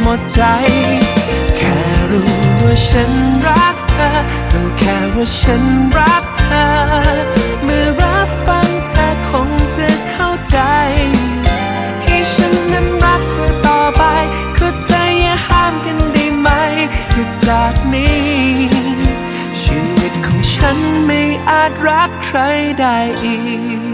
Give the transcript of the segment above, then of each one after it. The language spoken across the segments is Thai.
หมดใจ แค่รู้ว่าฉันรักเธอรู้แค่ว่าฉันรักเธอ เมื่อรับฟังเธอคงจะเข้าใจให้ฉันนั้นรักเธอต่อไปก็เธออย่าห้ามกันได้ไหมหยุดจากนี้ ชีวิตของฉันไม่อาจรักใครได้อีก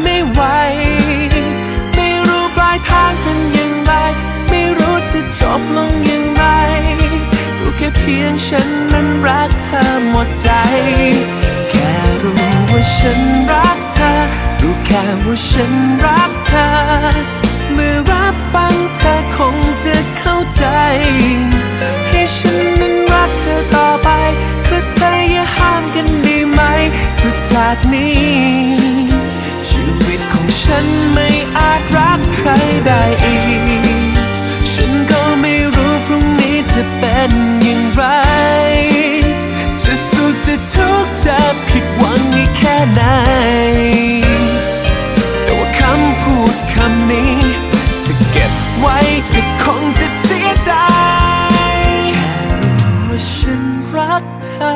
ค่เพียงฉันนั้นรักเธอหมดใจ แค่รู้ว่าฉันรักเธอ รู้แค่ว่าฉันรักเธอ เมื่อรับฟังเธอคงจะเข้าใจ ให้ฉันนั้นรักเธอต่อไป คือเธออย่าห้ามกันได้ไหมคือจากนี้ ชีวิตของฉันไม่อา ไร จะสุขจะทุกข์จะผิดหวังอีกแค่ไหน แต่ว่าคำพูดคำนี้ จะเก็บไว้ก็คงจะเสียใจแค่รู้ว่าฉันรักเธอ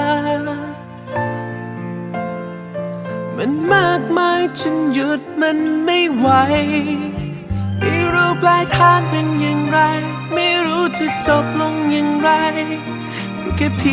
มันมากมายจนหยุดมันไม่ไหวไม่รู้ปลายทางเป็นอย่างไรไม่ จะจบลงอย่างไรก็แค่เพียง